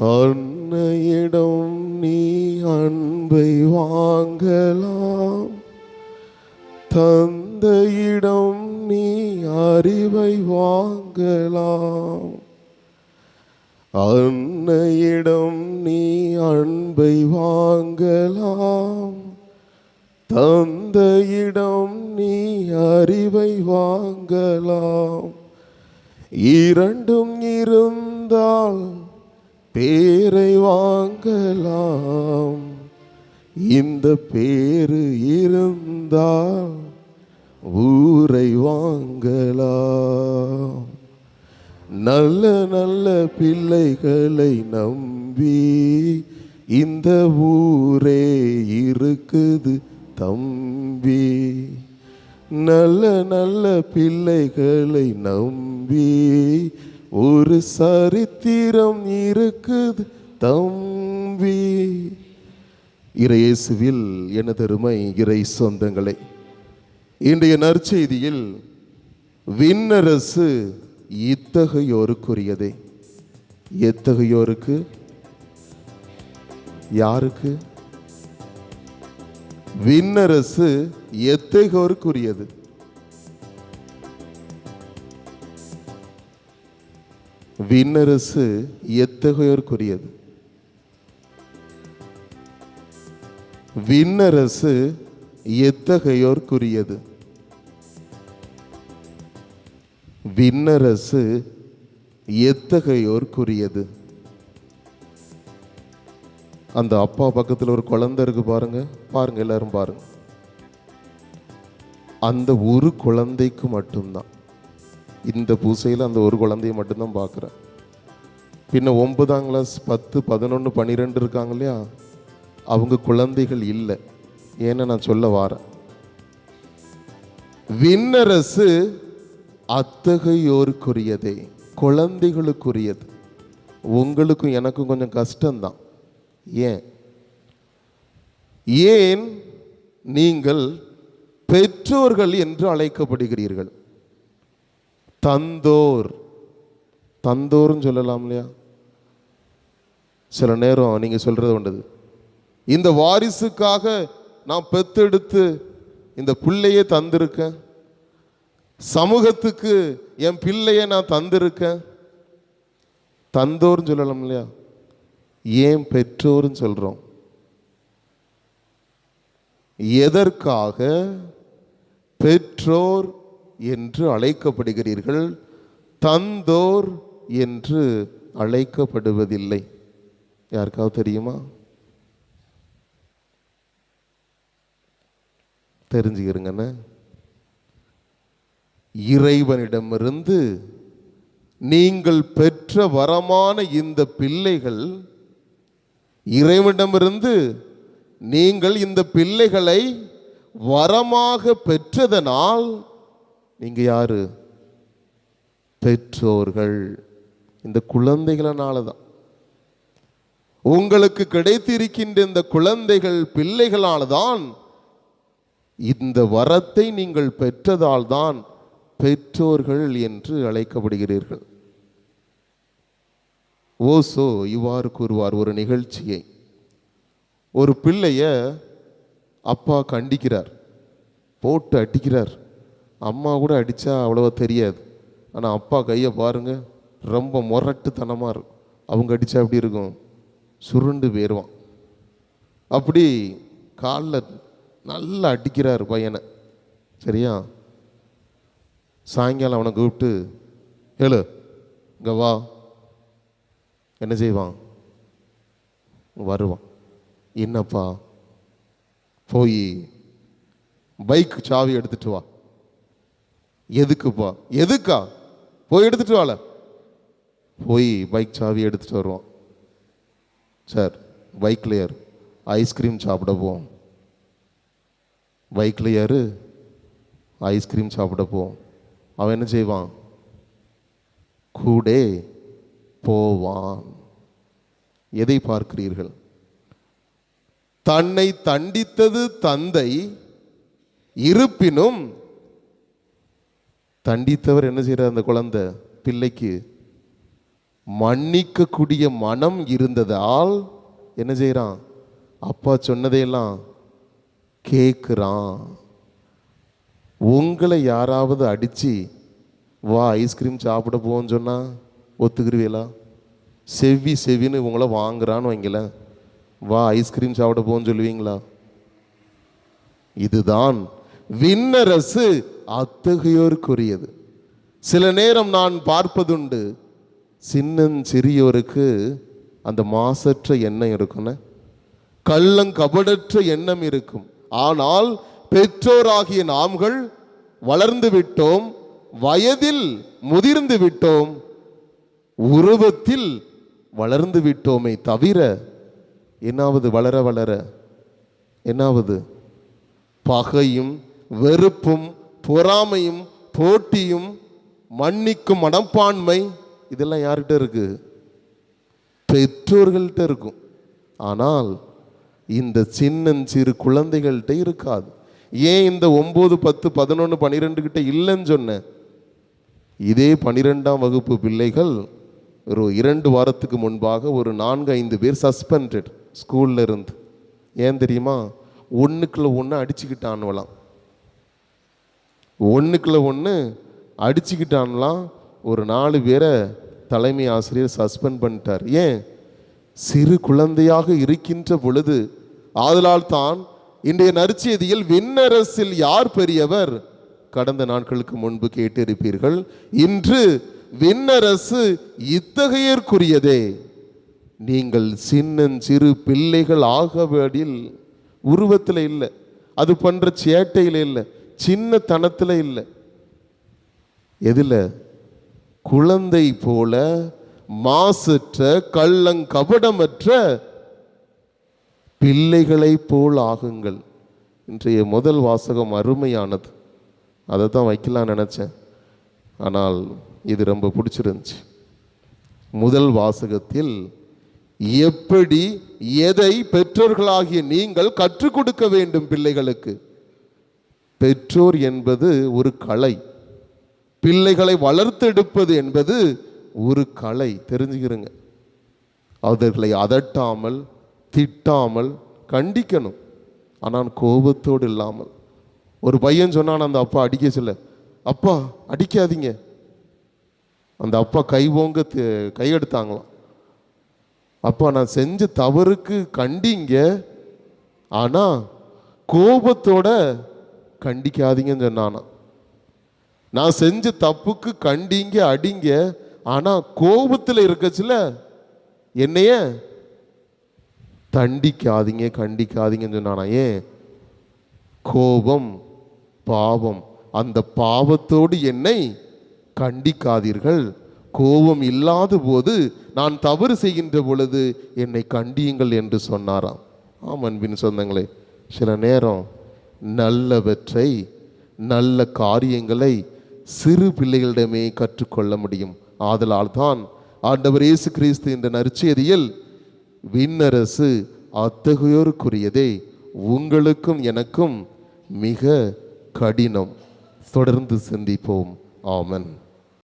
அன்னையிடம் நீ அன்பை வாங்கலாம். தந்தையிடம் நீ அறிவை வாங்கலாம். அன்னையிடம் நீ அன்பை வாங்கலாம். தந்தையிடம் நீ அறிவை வாங்கலாம். இரண்டும் இருந்தால் பேரை வாங்கலாம். இந்த பேரு இருந்தால் ஊரை வாங்கலாம். நல்ல நல்ல பிள்ளைகளை நம்பி இந்த ஊரே இருக்குது தம்பி. நல்ல நல்ல பிள்ளைகளை நம்பி ஒரு சரித்திரம் இருக்குது தம்பி. இறையேசுவில் எனதருமை இறை சொந்தங்களை இன்றைய நற்செய்தியில் விண்ணரசு இத்தகையோருக்குரியதே. எத்தகையோருக்கு? யாருக்கு? விண்ணரசு எத்தகையோருக்குரியது? விண்ணரசு எத்தகையோருக்குரியது? விண்ணரசு எத்தகையோர்க்குரியது? விண்ணரசு எத்தகையோர்க்குரியது? அந்த அப்பா பக்கத்தில் ஒரு குழந்தை இருக்கு பாருங்க. பாருங்க எல்லாரும் பாருங்க. அந்த ஒரு குழந்தைக்கு மட்டும்தான். இந்த பூசையில் அந்த ஒரு குழந்தைய மட்டும்தான் பார்க்குறேன். பின்ன ஒன்பதாம் கிளாஸ் பத்து பதினொன்று பன்னிரெண்டு இருக்காங்க இல்லையா? அவங்க குழந்தைகள் இல்லை. ஏன்னு நான் சொல்ல வாரேன். விண்ணரசு அத்தகையோருக்குரியதே குழந்தைகளுக்குரியது. உங்களுக்கும் எனக்கும் கொஞ்சம் கஷ்டம்தான். ஏன்? ஏன் நீங்கள் பெற்றோர்கள் என்று அழைக்கப்படுகிறீர்கள்? தந்தோர். தந்தோர்னு சொல்லலாம் இல்லையா? சில நேரம் நீங்கள் சொல்கிறது உண்டது. இந்த வாரிசுக்காக நான் பெத்தெடுத்து இந்த பிள்ளையே தந்திருக்கேன். சமூகத்துக்கு என் பிள்ளையை நான் தந்திருக்கேன். தந்தோர்னு சொல்லலாம் இல்லையா? ஏன் பெற்றோர்னு சொல்கிறோம் எதற்காக? பெற்றோர் என்று அழைக்கப்படுகிறீர்கள் தந்தோர் என்று அழைக்கப்படுவதில்லை. யாருக்காவது தெரியுமா? தெரிஞ்சுக்கிறங்கண்ணே இறைவனிடமிருந்து நீங்கள் பெற்ற வரமான இந்த பிள்ளைகள் இறைவனிடமிருந்து நீங்கள் இந்த பிள்ளைகளை வரமாக பெற்றதனால் நீங்கள் யாரு? பெற்றோர்கள். இந்த குழந்தைகளனால தான் உங்களுக்கு கிடைத்திருக்கின்ற இந்த குழந்தைகள் பிள்ளைகளால தான் இந்த வரத்தை நீங்கள் பெற்றதால் தான் பெற்றோர்கள் என்று அழைக்கப்படுகிறீர்கள். ஓசோ இவ்வாறு கூறுவார் ஒரு நிகழ்ச்சியை. ஒரு பிள்ளைய அப்பா கண்டிக்கிறார் போட்டு அடிக்கிறார். அம்மா கூட அடித்தா அவ்வளோவா தெரியாது. ஆனால் அப்பா கையை பாருங்க ரொம்ப முரட்டுத்தனமாக இருக்கும். அவங்க அடித்தா எப்படி இருக்கும்? சுருண்டு போயிடுவான் அப்படி காலில் நல்லா அடிக்கிறார் பையனை. சரியா? சாயங்காலம் அவனை கூப்பிட்டு ஏழு இங்கே வா. என்ன செய்வான்? வருவான். என்னப்பா? போய் பைக் சாவி எடுத்துட்டு வா. எதுக்குப்பா? எதுக்கா? போய் எடுத்துட்டு வாழ போய் பைக் சாவி எடுத்துகிட்டு வருவான் சார் பைக்கில் ஏறு. ஐஸ்கிரீம் சாப்பிட போவோம். பைக்கில் ஏறு. ஐஸ்கிரீம் சாப்பிட போவோம். அவன் என்ன செய்வான்? கூடே போவான். எதை பார்க்கிறீர்கள்? தன்னை தண்டித்தது தந்தை இருப்பினும் தண்டித்தவர் என்ன செய்கிறார் அந்த குழந்தை? பிள்ளைக்கு மன்னிக்கக்கூடிய மனம் இருந்ததால் என்ன செய்கிறான் அப்பா சொன்னதையெல்லாம் கேட்குறான் உங்களை யாராவது அடித்து வா ஐஸ்கிரீம் சாப்பிட போன்னு சொன்னால் ஒத்துக்கிருவீங்களா செவ்வி செவின்னு உங்களை வாங்குறான்னு வைங்களேன். வா ஐஸ்கிரீம் சாப்பிட போன்னு சொல்லுவீங்களா? இதுதான் விண்ணரசு. அத்தகையோருக்குரியது. சில நேரம் நான் பார்ப்பதுண்டு சின்னஞ்சிறியோருக்கு அந்த மாசற்ற எண்ணம் இருக்குன்னு கள்ளங்கபடற்ற எண்ணம் இருக்கும். ஆனால் பெற்றோராகிய நாம்கள் வளர்ந்து விட்டோம் வயதில் முதிர்ந்து விட்டோம் உருவத்தில் வளர்ந்து விட்டோமே தவிர என்னாவது வளர வளர என்னாவது பகையும் வெறுப்பும் பொறாமையும் போட்டியும் மன்னிக்கும் மனப்பான்மை இதெல்லாம் யார்கிட்ட இருக்கு? பெற்றோர்கள்ட்ட இருக்கும். ஆனால் இந்த சின்னஞ்சிறு குழந்தைகள்கிட்ட இருக்காது. ஏன் இந்த ஒம்பது பத்து பதினொன்று பன்னிரெண்டு கிட்ட இல்லைன்னு சொன்னேன் இதே பனிரெண்டாம் வகுப்பு பிள்ளைகள் ஒரு இரண்டு வாரத்துக்கு முன்பாக ஒரு நான்கு ஐந்து பேர் சஸ்பெண்டட் ஸ்கூல்ல இருந்து. ஏன் தெரியுமா? ஒன்றுக்குள்ள ஒன்று அடிச்சுக்கிட்டானுவலாம். ஒன்றுக்குள்ள ஒன்று அடிச்சுக்கிட்டான்லாம் ஒரு நாலு பேரை தலைமை ஆசிரியர் சஸ்பெண்ட் பண்ணிட்டார். ஏன்? சிறு குழந்தையாக இருக்கின்ற பொழுது ஆதலால் தான் இன்றைய நற்செய்தியில் விண்ணரசில் யார் பெரியவர்? கடந்த நாட்களுக்கு முன்பு கேட்டிருப்பீர்கள் இன்று விண்ணரசு இத்தகையற்குரியதே நீங்கள் சின்னஞ்சிறு பிள்ளைகள் ஆகவேடில் உருவத்தில் இல்லை அது பண்ணுற சேட்டையில் இல்லை சின்ன தனத்தில் இல்லை. எதில்? குழந்தை போல மாசற்ற கள்ளங்கபடமற்ற பிள்ளைகளைப் போல் ஆகுங்கள். இன்றைய முதல் வாசகம் அருமையானது. அதை தான் வைக்கலாம் நினச்சேன். ஆனால் இது ரொம்ப பிடிச்சிருந்துச்சு. முதல் வாசகத்தில் எப்படி எதை பெற்றோர்களாகிய நீங்கள் கற்றுக் கொடுக்க வேண்டும் பிள்ளைகளுக்கு? பெற்றோர் என்பது ஒரு கலை. பிள்ளைகளை வளர்த்தெடுப்பது என்பது ஒரு கலை. தெரிஞ்சுக்கிறங்க. அவர்களை அதட்டாமல் திட்டாமல் கண்டிக்கணும். ஆனால் கோபத்தோடு இல்லாமல். ஒரு பையன் சொன்னான் அந்த அப்பா அடிக்க சொல்ல அப்பா அடிக்காதீங்க. அந்த அப்பா கை ஓங்க கையெடுத்தாங்களாம் அப்பா நான் செஞ்ச தவறுக்கு கண்டிங்க. ஆனால் கோபத்தோட கண்டிக்காதீங்கன்னு சொன்னானா. நான் செஞ்ச தப்புக்கு கண்டிங்க அடிங்க ஆனால் கோபத்தில் இருக்கச்சில என்னைய தண்டிக்காதீங்க கண்டிக்காதீங்கன்னு சொன்னானா. ஏன்? கோபம் பாவம். அந்த பாவத்தோடு என்னை கண்டிக்காதீர்கள். கோபம் இல்லாத போது நான் தவறு செய்கின்ற பொழுது என்னை கண்டியுங்கள் என்று சொன்னாராம். ஆம் அன்பின் சொந்தங்களே சில நேரம் நல்லவற்றை நல்ல காரியங்களை சிறு பிள்ளைகளிடமே கற்றுக்கொள்ள முடியும். ஆதலால் தான் ஆண்டவர் இயேசு கிறிஸ்து என்ற நற்செய்தியில் விண்ணரசு அத்தகையோருக்குரியதே உங்களுக்கும் எனக்கும் மிக கடினம். தொடர்ந்து சிந்திப்போம். ஆமன்.